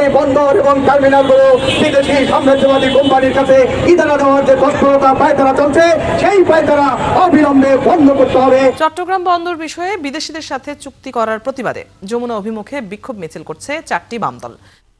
এই বন্দর এবং টার্মিনালগুলো বিদেশি সাম্রাজ্যবাদী কোম্পানির কাছে ইদারা দেওয়ার যে তৎপরতা পায়তারা চলছে সেই পায়তারা অবিলম্বে বন্ধ করতে হবে। চট্টগ্রাম বন্দর বিষয়ে বিদেশিদের সাথে চুক্তি করার প্রতিবাদে যমুনা অভিমুখে বিক্ষোভ মিছিল করছে চারটি বামদল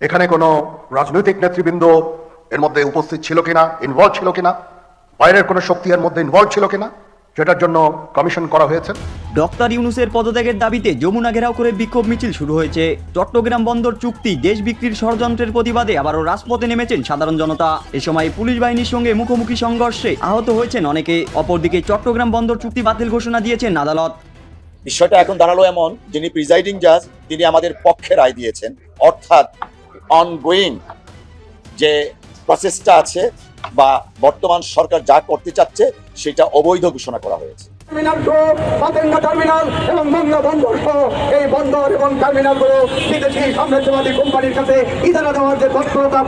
এখানে কোনো রাজনৈতিক নেতৃবৃন্দ এর মধ্যে উপস্থিত ছিল কিনা ইনভলভ ছিল কিনা? বাইরের কোনো শক্তি এর মধ্যে ইনভলভ ছিল কিনা? সেটার জন্য কমিশন করা হয়েছে। ডক্টর ইউনুসের পদত্যাগের দাবিতে যমুনা ঘেরাও করে বিক্ষোভ মিছিল শুরু হয়েছে। চট্টগ্রাম বন্দর চুক্তি দেশ বিক্রির ষড়যন্ত্রের প্রতিবাদে আবারও রাজপথে নেমেছেন সাধারণ জনতা। এ সময় পুলিশ বাহিনীর সঙ্গে মুখোমুখি সংঘর্ষে আহত হয়েছেন অনেকে। অপরদিকে চট্টগ্রাম বন্দর চুক্তি বাতিল ঘোষণা দিয়েছেন আদালত। বিষয়টা এখন দাঁড়াল এমন যিনি প্রিজাইডিং জাজ তিনি আমাদের পক্ষে রায় দিয়েছেন। অর্থাৎ অনগোয়িং যে প্রসেসটা আছে বা বর্তমান সরকার যা করতে চাচ্ছে সেটা অবৈধ ঘোষণা করা হয়েছে। এই বন্দর এবং কোম্পানির যে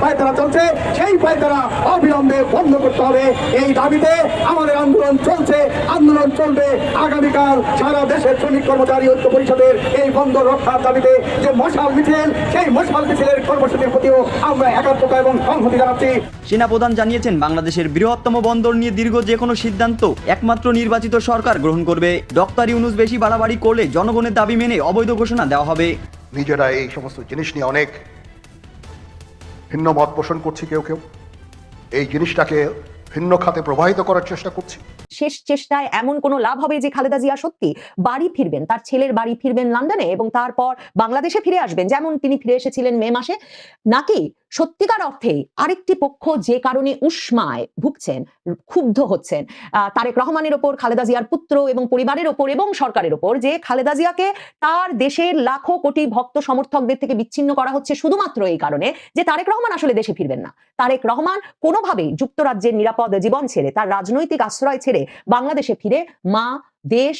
পায়তারা চলছে, সেই পায়তারা অবিলম্বে বন্ধ করতে হবে। এই দাবিতে আমাদের আন্দোলন চলছে। আন্দোলন চলবে আগামীকাল সারা দেশের শ্রমিক কর্মচারী ঐক্য পরিষদের এই বন্দর রক্ষার দাবিতে। যে মশাল মিছিল, সেই মশাল মিছিলের কর্মসূচির প্রতিও আমরা একাত্মতা এবং সংহতি জানাচ্ছি। সেনাপ্রধান জানিয়েছেন, বাংলাদেশের বৃহত্তম বন্দর নিয়ে দীর্ঘ যে কোনো সিদ্ধান্ত একমাত্র নির্বাচিত সরকার গ্রহণ করবে। ডক্টর ইউনুস বেশি বাড়াবাড়ি করলে জনগণের দাবি মেনে অবৈধ ঘোষণা দেওয়া হবে। নিজেরা এই সমস্ত জিনিস নিয়ে অনেক ভিন্ন মত পোষণ করছি কেউ কেউ। এই জিনিসটাকে ভিন্ন খাতে প্রবাহিত করার চেষ্টা করছি। শেষ চেষ্টায় এমন কোনো লাভ হবে যে খালেদা জিয়া সত্যি বাড়ি ফিরবেন তার ছেলের বাড়ি ফিরবেন লন্ডনে এবং তারপর বাংলাদেশে ফিরে আসবেন যেমন তিনি ফিরে এসেছিলেন মে মাসে। নাকি সত্যিকার অর্থে আরেকটি পক্ষ যে কারণে উষ্মায় ভুগছেন, ক্ষুব্ধ হচ্ছেন তারেক রহমানের ওপর, খালেদা জিয়ার পুত্র এবং পরিবারের ওপর এবং সরকারের ওপর যে খালেদা জিয়াকে তার দেশের লাখো কোটি ভক্ত সমর্থকদের থেকে বিচ্ছিন্ন করা হচ্ছে শুধুমাত্র এই কারণে যে তারেক রহমান আসলে দেশে ফিরবেন না। তারেক রহমান কোনোভাবেই যুক্তরাজ্যের নিরাপদ জীবন ছেড়ে, তার রাজনৈতিক আশ্রয় ছেড়ে বাংলাদেশে ফিরে মা, দেশ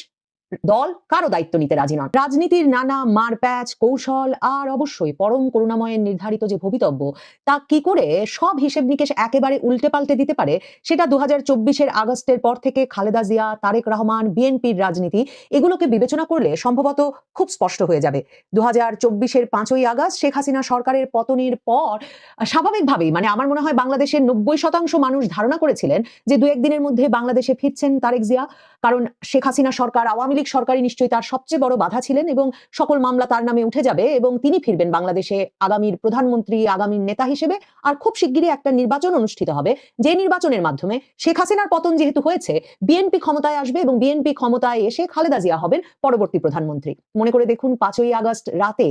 দল কারও দায়িত্ব নিতে রাজি নন। রাজনীতির নানা মারপ্যাচ, কৌশল আর অবশ্যই পরম করুণাময়ের নির্ধারিত যে ভবিতব্য, তা কি করে সব হিসেব নিকেশ একেবারে উল্টে পাল্টে দিতে পারে, সেটা দু হাজার আগস্টের পর থেকে খালেদা জিয়া, তারেক রহমান, বিএনপির রাজনীতি, এগুলোকে বিবেচনা করলে সম্ভবত খুব স্পষ্ট হয়ে যাবে। দু হাজার চব্বিশের পাঁচই আগস্ট শেখ হাসিনা সরকারের পতনের পর স্বাভাবিকভাবেই মানে আমার মনে হয় বাংলাদেশের নব্বই শতাংশ মানুষ ধারণা করেছিলেন যে দু একদিনের মধ্যে বাংলাদেশে ফিরছেন তারেক জিয়া, কারণ শেখ হাসিনা সরকার আওয়ামী লীগ সরকারই নিশ্চয়ই তার সবচেয়ে বড় বাধা ছিলেন এবং সকল মামলা তার নামে উঠে যাবে এবং তিনি ফিরবেন বাংলাদেশে আগামীর প্রধানমন্ত্রী, আগামীর নেতা হিসেবে। আর খুব শিগগিরই একটা নির্বাচন অনুষ্ঠিত হবে, যে নির্বাচনের মাধ্যমে শেখ হাসিনার পতন যেহেতু হয়েছে, বিএনপি ক্ষমতায় আসবে এবং বিএনপি ক্ষমতায় এসে খালেদা জিয়া হবেন পরবর্তী প্রধানমন্ত্রী। মনে করে দেখুন, পাঁচই আগস্ট রাতে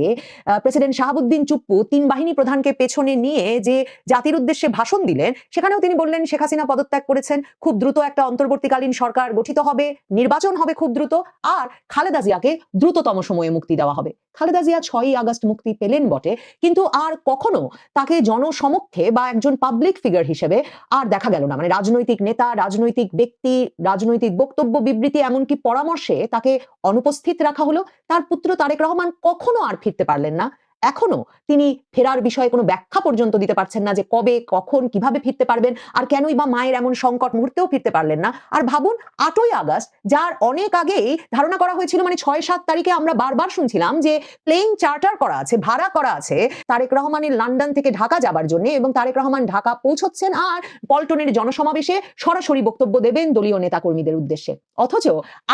প্রেসিডেন্ট শাহাবুদ্দিন চুপ্পু তিন বাহিনী প্রধানকে পেছনে নিয়ে যে জাতির উদ্দেশ্যে ভাষণ দিলেন, সেখানেও তিনি বললেন, শেখ হাসিনা পদত্যাগ করেছেন, খুব দ্রুত একটা অন্তর্বর্তীকালীন সরকার গঠিত হবে, নির্বাচন হবে খুব দ্রুত। আর খালেদা জিয়াকে দ্রুততম সময়ে মুক্তি দেওয়া হবে। খালেদা জিয়া ছয়ই আগস্ট মুক্তি পেলেন বটে, কিন্তু আর কখনো তাকে জনসমক্ষে বা একজন পাবলিক ফিগার হিসেবে আর দেখা গেল না। মানে রাজনৈতিক নেতা, রাজনৈতিক ব্যক্তি, রাজনৈতিক বক্তব্য বিবৃতি, এমনকি পরামর্শে তাকে অনুপস্থিত রাখা হলো। তার পুত্র তারেক রহমান কখনো আর ফিরতে পারলেন না। এখনও তিনি ফেরার বিষয়ে কোনো ব্যাখ্যা পর্যন্ত দিতে পারছেন না যে কবে, কখন, কীভাবে ফিরতে পারবেন আর কেনই বা মায়ের এমন সংকট মুহূর্তেও ফিরতে পারলেন না। আর ভাবুন, আটই আগস্ট, যার অনেক আগেই ধারণা করা হয়েছিল মানে ছয় সাত তারিখে আমরা বারবার শুনছিলাম যে প্লেন চার্টার করা আছে, ভাড়া করা আছে তারেক রহমানের লন্ডন থেকে ঢাকা যাবার জন্য এবং তারেক রহমান ঢাকা পৌঁছচ্ছেন আর পল্টনের জনসমাবেশে সরাসরি বক্তব্য দেবেন দলীয় নেতাকর্মীদের উদ্দেশ্যে। অথচ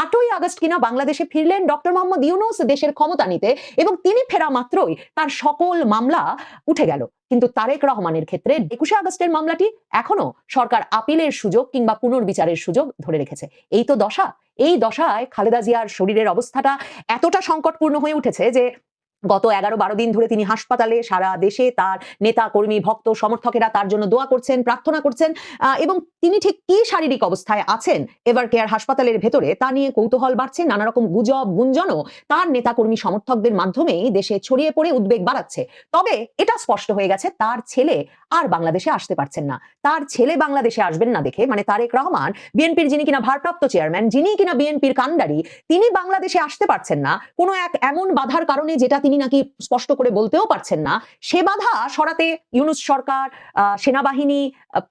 আটই আগস্ট কিনা বাংলাদেশে ফিরলেন ডক্টর মোহাম্মদ ইউনুস দেশের ক্ষমতা নিতে এবং তিনি ফেরা মাত্রই তার সকল মামলা উঠে গেল। কিন্তু তারেক রহমানের ক্ষেত্রে একুশে আগস্টের মামলাটি এখনও সরকার আপিলের সুযোগ কিংবা পুনর্বিচারের সুযোগ ধরে রেখেছে। এই তো দশা। এই দশায় খালেদা জিয়ার শরীরের অবস্থাটা এতটা সংকটপূর্ণ হয়ে উঠেছে যে গত এগারো বারো দিন ধরে তিনি হাসপাতালে সারা দেশে তার নেতা, কর্মী, ভক্ত, সমর্থকেরা তার জন্য দোয়া করছেন, প্রার্থনা করছেন এবং তিনি ঠিক কি শারীরিক অবস্থায় আছেন? এবার কেয়ার হাসপাতালের ভেতরে তা নিয়ে কৌতূহল বাড়ছে নানা রকম গুজব, গুঞ্জনও তার নেতা, কর্মী, সমর্থকদের মাধ্যমেই দেশে ছড়িয়ে পড়ে, উদ্বেগ বাড়াচ্ছে। তবে এটা স্পষ্ট হয়ে গেছে, তার ছেলে আর বাংলাদেশে আসতে পারছেন না। তার ছেলে বাংলাদেশে আসবেন না দেখে মানে তারেক রহমান, বিএনপির যিনি কিনা ভারপ্রাপ্ত চেয়ারম্যান, যিনি কিনা বিএনপির কান্ডারি তিনি বাংলাদেশে আসতে পারছেন না। কোনো এক এমন বাধার কারণে যেটা তিনি তিনি নাকি স্পষ্ট করে বলতেও পারছেন না। সে বাধা সরাতে ইউনুস সরকার সেনাবাহিনী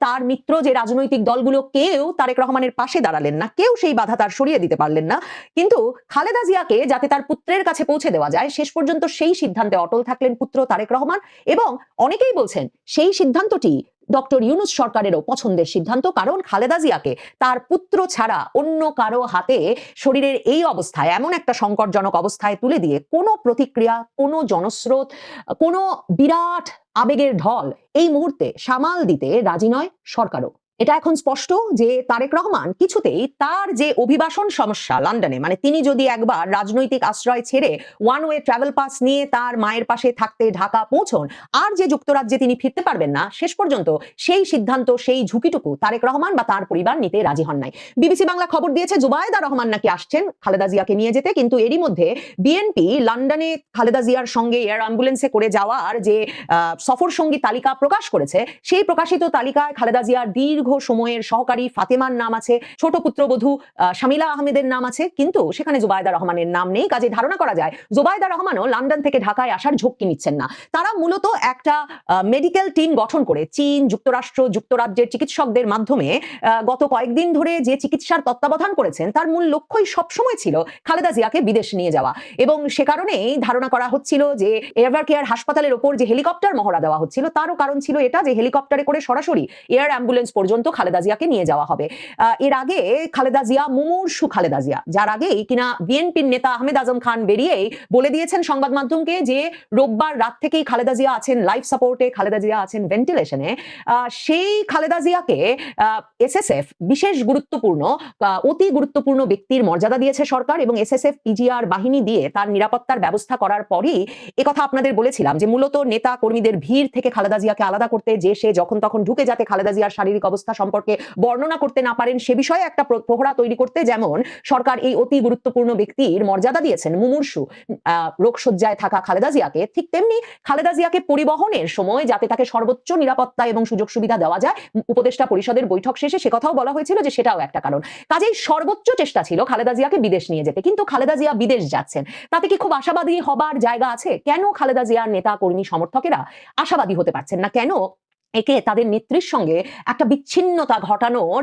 তার মিত্র যে রাজনৈতিক দলগুলো, কেউ তারেক রহমানের পাশে দাঁড়ালেন না। কেউ সেই বাধা তার সরিয়ে দিতে পারলেন না। কিন্তু খালেদা জিয়াকে যাতে তার পুত্রের কাছে পৌঁছে দেওয়া যায়, শেষ পর্যন্ত সেই সিদ্ধান্তে অটল থাকলেন পুত্র তারেক রহমান এবং অনেকেই বলছেন সেই সিদ্ধান্তটি ডক্টর ইউনুস সরকারেরও পছন্দের সিদ্ধান্ত, কারণ খালেদা জিয়াকে তার পুত্র ছাড়া অন্য কারও হাতে শরীরের এই অবস্থায়, এমন একটা সংকটজনক অবস্থায় তুলে দিয়ে কোনো প্রতিক্রিয়া, কোনো জনস্রোত, কোনো বিরাট আবেগের ঢল এই মুহূর্তে সামাল দিতে রাজি নয় সরকারও। এটা এখন স্পষ্ট যে তারেক রহমান কিছুতেই তার যে অভিবাসন সমস্যা লন্ডনে মানে তিনি যদি একবার রাজনৈতিক আশ্রয় ছেড়ে ওয়ান ওয়ে ট্রাভেল পাস নিয়ে তার মায়ের পাশে থাকতে ঢাকা পৌঁছন, আর যে যুক্তরাজ্যে তিনি ফিরতে পারবেন না, শেষ পর্যন্ত সেই সিদ্ধান্ত, সেই ঝুঁকিটুকু তারেক রহমান বা তার পরিবার নিতে রাজি হন নাই। বিবিসি বাংলা খবর দিয়েছে, জুবায়দা রহমান নাকি আসছেন? খালেদা জিয়াকে নিয়ে যেতে, কিন্তু এরই মধ্যে বিএনপি লন্ডনে খালেদা জিয়ার সঙ্গে এয়ার অ্যাম্বুলেন্সে করে যাওয়ার যে সফর সঙ্গী তালিকা প্রকাশ করেছে, সেই প্রকাশিত তালিকায় খালেদা জিয়ার দীর্ঘ সময়ের সহকারী ফাতেমার নাম আছে, ছোট পুত্রবধূ শামিলা আহমেদের নাম আছে, কিন্তু সেখানে জুবায়দা রহমানের নাম নেই। কাজে ধারণা করা যায়, জুবায়দা রহমানও লন্ডন থেকে ঢাকায় আসার ঝক্কি নিচ্ছেন না। তারা মূলত একটা মেডিকেল টিম গঠন করে, চীন, যুক্তরাষ্ট্র, যুক্তরাজ্যের চিকিৎসকদের মাধ্যমে গত কয়েকদিন ধরে যে চিকিৎসার তত্ত্বাবধান করেছেন, তার মূল লক্ষ্যই সবসময় ছিল খালেদা জিয়াকে বিদেশ নিয়ে যাওয়া। এবং সে কারণেই ধারণা করা হচ্ছিল যে এভার কেয়ার হাসপাতালের ওপর যে হেলিকপ্টার মহড়া দেওয়া হচ্ছিল, তারও কারণ ছিল এটা যে হেলিকপ্টারে করে সরাসরি এয়ার অ্যাম্বুলেন্স পর্যন্ত খালেদা জিয়াকে নিয়ে যাওয়া হবে। এর আগে খালেদা জিয়া মুমূর্ষু খালেদা জিয়া, যার আগেই কিনা বিএনপির নেতা আহমেদ আজম খান বেরিয়েই বলে দিয়েছেন সংবাদ মাধ্যমকে যে রোববার রাত থেকেই খালেদা জিয়া আছেন লাইফ সাপোর্টে, খালেদা জিয়া আছেন ভেন্টিলেশনে। সেই খালেদা জিয়াকে এসএসএফ বিশেষ গুরুত্বপূর্ণ অতি গুরুত্বপূর্ণ ব্যক্তির মর্যাদা দিয়েছে সরকার এবং এসএসএফ পিজিআর বাহিনী দিয়ে তার নিরাপত্তার ব্যবস্থা করার পরই কথা আপনাদের বলেছিলাম যে মূলত নেতা কর্মীদের ভিড় থেকে খালেদা জিয়াকে আলাদা করতে যে সে যখন তখন ঢুকে যাতে খালেদা জিয়ার শারীরিক অবস্থা সম্পর্কে বর্ণনা করতে না পারেন সে বিষয়ে একটা প্রহরা তৈরি করতে যেমন সরকার এই অতি গুরুত্বপূর্ণ ব্যক্তির মর্যাদা দিয়েছেন। মুমূর্ষু রোগসজ্জায় থাকা খালেদা জিয়াকে ঠিক তেমনি খালেদা জিয়াকে পরিবহনের সময় যাতে তাকে সর্বোচ্চ নিরাপত্তা এবং সুযোগ সুবিধা দেওয়া যায়, উপদেষ্টা পরিষদের বৈঠক শেষে সে কথাও বলা হয়েছিল যে সেটাও একটা কারণ। কাজেই সর্বোচ্চ চেষ্টা ছিল খালেদা জিয়াকে বিদেশ নিয়ে যেতে, কিন্তু খালেদা জিয়া বিদেশ যাচ্ছেন। তাতে কি খুব আশাবাদী হবার জায়গা আছে? কেন খালেদা জিয়ার নেতা, কর্মী, সমর্থকেরা আশাবাদী হতে পারছেন না? কেন একে তাদের নেত্রীর সঙ্গে একটা বিচ্ছিন্নতা ঘটানোর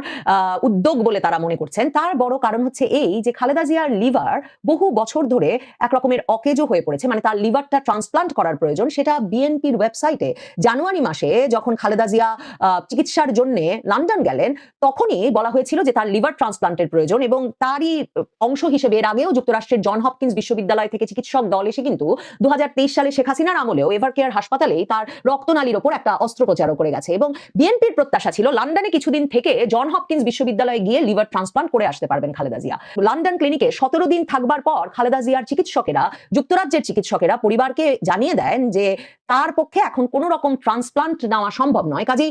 উদ্যোগ বলে তারা মনে করছেন। তার বড় কারণ হচ্ছে এই যে খালেদা জিয়ার লিভার বহু বছর ধরে এক রকমের অকেজো হয়ে পড়েছে মানে তার লিভারটা ট্রান্সপ্লান্ট করার প্রয়োজন। সেটা বিএনপির ওয়েবসাইটে জানুয়ারি মাসে যখন খালেদা জিয়া চিকিৎসার জন্য লন্ডন গেলেন, তখনই বলা হয়েছিল যে তার লিভার ট্রান্সপ্লান্টের প্রয়োজন এবং তারই অংশ হিসেবে এর আগেও যুক্তরাষ্ট্রের জন হপকিন্স বিশ্ববিদ্যালয় থেকে চিকিৎসক দল এসে কিন্তু দু হাজার তেইশ সালে শেখ হাসিনার আমলেও এভার কেয়ার হাসপাতালেই তার রক্তনালীর ওপর একটা অস্ত্রোপচারও করে গেছে। এবং বিএনপির প্রত্যাশা ছিল লন্ডনে কিছুদিন থেকে জন হপকিন্স বিশ্ববিদ্যালয়ে গিয়ে লিভার ট্রান্সপ্লান্ট করে আসতে পারবেন খালেদা জিয়া। লন্ডন ক্লিনিকে সতেরো দিন থাকবার পর খালেদা জিয়ার চিকিৎসকেরা, যুক্তরাজ্যের চিকিৎসকেরা পরিবারকে জানিয়ে দেন যে তার পক্ষে এখন কোনো রকম ট্রান্সপ্লান্ট নেওয়া সম্ভব নয়। কাজেই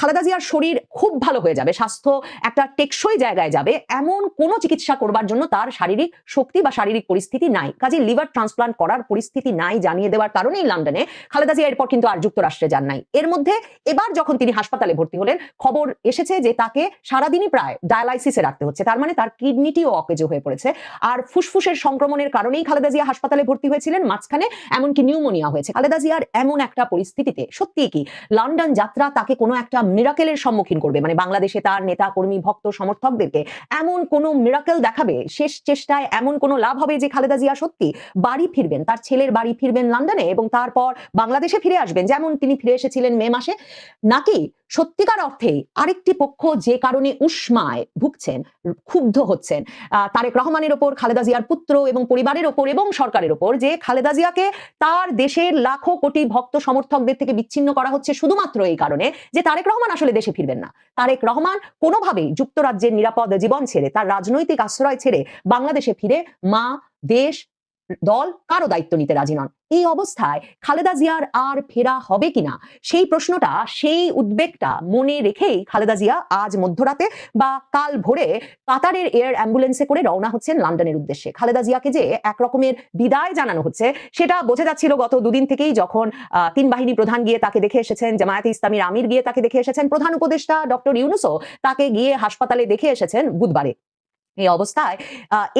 খালেদা জিয়ার শরীর খুব ভালো হয়ে যাবে, স্বাস্থ্য একটা টেকসই জায়গায় যাবে, এমন কোনো চিকিৎসা করবার জন্য তার শারীরিক শক্তি বা শারীরিক পরিস্থিতি নাই। কাজেই লিভার ট্রান্সপ্লান্ট করার পরিস্থিতি নাই জানিয়ে দেওয়ার কারণেই লন্ডনে খালেদা জিয়া এরপর কিন্তু আর যুক্তরাষ্ট্রে যান নাই। এর মধ্যে এবার যখন তিনি হাসপাতালে ভর্তি হলেন, খবর এসেছে যে তাকে সারাদিনই প্রায় ডায়ালাইসিসে রাখতে হচ্ছে। তার মানে তার কিডনিটিও অকেজো হয়ে পড়েছে। আর ফুসফুসের সংক্রমণের কারণেই খালেদা জিয়া হাসপাতালে ভর্তি হয়েছিলেন, মাঝখানে এমনকি নিউমোনিয়া হয়েছে। খালেদা জিয়ার এমন একটা পরিস্থিতিতে সত্যি কি লন্ডন যাত্রা তাকে কোনো একটা মিরাকেলের সম্মুখীন করবে? মানে বাংলাদেশে তার নেতা, কর্মী, ভক্ত, সমর্থকদেরকে এমন কোনো মিরাকেল দেখাবে? শেষ চেষ্টায় এমন কোনো লাভ হবে যে খালেদা জিয়া সত্যি বাড়ি ফিরবেন? তার ছেলের বাড়ি ফিরবেন লন্ডনে এবং তারপর বাংলাদেশে ফিরে আসবেন? যেমন তিনি ফিরে এসেছিলেন মে মাসে। নাকি সত্যিকার অর্থে আরেকটি পক্ষ যে কারণে উষ্মায় ভুগছেন, ক্ষুব্ধ হচ্ছেন? তারেক রহমানের ওপর, খালেদা জিয়ার পুত্র এবং পরিবারের ওপর এবং সরকারের ওপর যে খালেদা জিয়াকে তার দেশের লাখো কোটি ভক্ত সমর্থকদের থেকে বিচ্ছিন্ন করা হচ্ছে শুধুমাত্র এই কারণে যে তারেক রহমান আসলে দেশে ফিরবেন না। তারেক রহমান কোনোভাবেই যুক্তরাজ্যের নিরাপদ জীবন ছেড়ে, তার রাজনৈতিক আশ্রয় ছেড়ে বাংলাদেশে ফিরে মা, দেশ দল কারও দায়িত্ব নিতে রাজি নন। এই অবস্থায় খালেদা জিয়ার আর ফেরা হবে কিনা, সেই প্রশ্নটা, সেই উদ্বেগটা মনে রেখেই খালেদা জিয়া আজ মধ্যরাতে বা কাল ভোরে কাতারের এয়ার অ্যাম্বুলেন্সে করে রওনা হচ্ছেন লন্ডনের উদ্দেশ্যে। খালেদা জিয়াকে যে এক রকমের বিদায় জানানো হচ্ছে, সেটা বোঝা যাচ্ছিল গত দুদিন থেকেই যখন তিন বাহিনী প্রধান গিয়ে তাকে দেখে এসেছেন, জামায়াতে ইসলামীর আমির গিয়ে তাকে দেখে এসেছেন প্রধান উপদেষ্টা ডক্টর ইউনুসও তাকে গিয়ে হাসপাতালে দেখে এসেছেন বুধবারে। এই অবস্থায়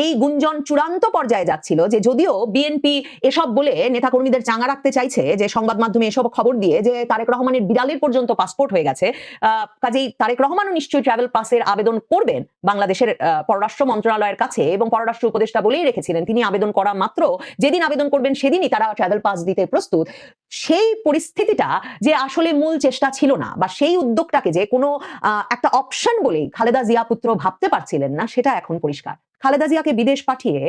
এই গুঞ্জন চূড়ান্ত পর্যায়ে যাচ্ছিল যে যদিও বিএনপি এসব বলে নেতাকর্মীদের চাঙা রাখতে চাইছে, যে সংবাদ মাধ্যমে এসব খবর দিয়ে যে তারেক রহমানের বিড়ালের পর্যন্ত পাসপোর্ট হয়ে গেছে কাজেই তারেক রহমানও নিশ্চয়ই ট্রাভেল পাসের আবেদন করবেন বাংলাদেশের পররাষ্ট্র মন্ত্রণালয়ের কাছে এবং পররাষ্ট্র উপদেষ্টা বলেই রেখেছিলেন, তিনি আবেদন করা মাত্র, যেদিন আবেদন করবেন সেদিনই তারা ট্রাভেল পাস দিতে প্রস্তুত। সেই পরিস্থিতিটা যে আসলে মূল চেষ্টা ছিল না বা সেই উদ্যোগটাকে যে কোনো একটা অপশন বলেই খালেদা জিয়া পুত্র ভাবতে পারছিলেন না, সেটা এখন পরিষ্কার। খালেদা জিয়াকে বিদেশ পাঠিয়ে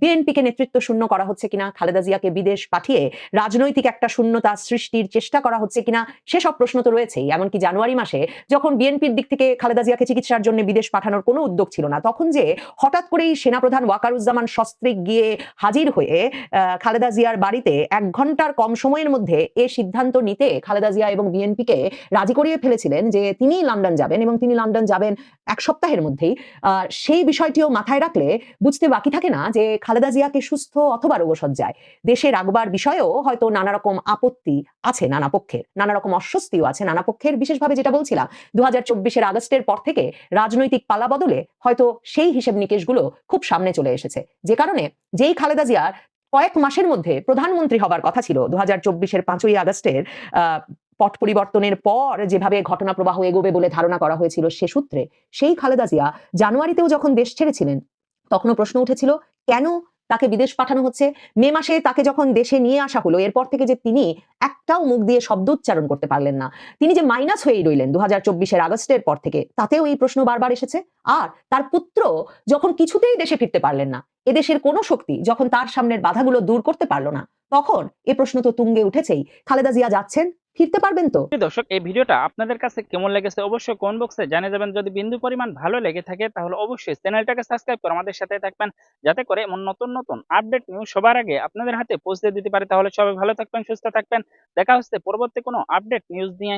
বিএনপিকে নেতৃত্ব শূন্য করা হচ্ছে কিনা, খালেদা জিয়াকে বিদেশ পাঠিয়ে রাজনৈতিক একটা শূন্যতা সৃষ্টির চেষ্টা করা হচ্ছে কিনা, সেসব প্রশ্ন তো রয়েছেই। এমনকি জানুয়ারি মাসে যখন বিএনপির দিক থেকে খালেদা জিয়াকে চিকিৎসার জন্য বিদেশ পাঠানোর কোনো উদ্যোগ ছিল না, তখন যে হঠাৎ করেই সেনাপ্রধান ওয়াকারুজ্জামান সস্ত্রিক গিয়ে হাজির হয়ে খালেদা জিয়ার বাড়িতে এক ঘণ্টার কম সময়ের মধ্যে এ সিদ্ধান্ত নিতে খালেদা জিয়া এবং বিএনপিকে রাজি করিয়ে ফেলেছিলেন যে তিনি লন্ডন যাবেন এবং তিনি লন্ডন যাবেন এক সপ্তাহের মধ্যেই। সেই বিষয়টিও মাথায় রাখলে বুঝতে বাকি থাকে না যে খালেদা জিয়াকে সুস্থ অথবা রোগসজ্জায় দেশে রাখবার বিষয়েও হয়তো নানা রকম আপত্তি আছে নানা পক্ষের নানা রকম অস্বস্তিও আছে নানা পক্ষের। বিশেষভাবে যেটা বলছিলাম দু হাজার চব্বিশের আগস্টের পর থেকে রাজনৈতিক পালা বদলে হয়তো সেই হিসেব নিকেশগুলো খুব সামনে চলে এসেছে। যে কারণে যেই খালেদা জিয়ার কয়েক মাসের মধ্যে প্রধানমন্ত্রী হবার কথা ছিল দু হাজার চব্বিশের পাঁচই আগস্টের পট পরিবর্তনের পর যেভাবে ঘটনা প্রবাহ এগোবে বলে ধারণা করা হয়েছিল সে সূত্রে, সেই খালেদা জিয়া জানুয়ারিতেও যখন দেশ ছেড়েছিলেন তখনও প্রশ্ন উঠেছিল, কেন তাকে বিদেশ পাঠানো হচ্ছে? মে মাসে তাকে যখন দেশে নিয়ে আসা হলো, এরপর থেকে যে তিনি একটাও মুখ দিয়ে শব্দ উচ্চারণ করতে পারলেন না। তিনি যে মাইনাস হয়েই রইলেন দু হাজার চব্বিশের আগস্টের পর থেকে, তাতেও এই প্রশ্ন বারবার এসেছে। আর তার পুত্র যখন কিছুতেই দেশে ফিরতে পারলেন না, এদেশের কোনো শক্তি যখন তার সামনের বাধাগুলো দূর করতে পারল না, তখন এ প্রশ্ন তো তুঙ্গে উঠেছেই। খালেদা জিয়া যাচ্ছেন ফিরতে পারবেন তো? দর্শক, এই ভিডিওটা আপনাদের কাছে কেমন লেগেছে অবশ্যই কোন বক্সে জানে যাবেন যদি বিন্দু পরিমাণ ভালো লেগে থাকে, তাহলে অবশ্যই চ্যানেলটাকে সাবস্ক্রাইব করে আমাদের সাথে থাকবেন। যাতে করে এমন নতুন নতুন আপডেট নিউজ সবার আগে আপনাদের হাতে পৌঁছে দিতে পারে। তাহলে সবাই ভালো থাকবেন, সুস্থ থাকবেন। দেখা হচ্ছে পরবর্তী কোনো আপডেট নিউজ নিয়ে।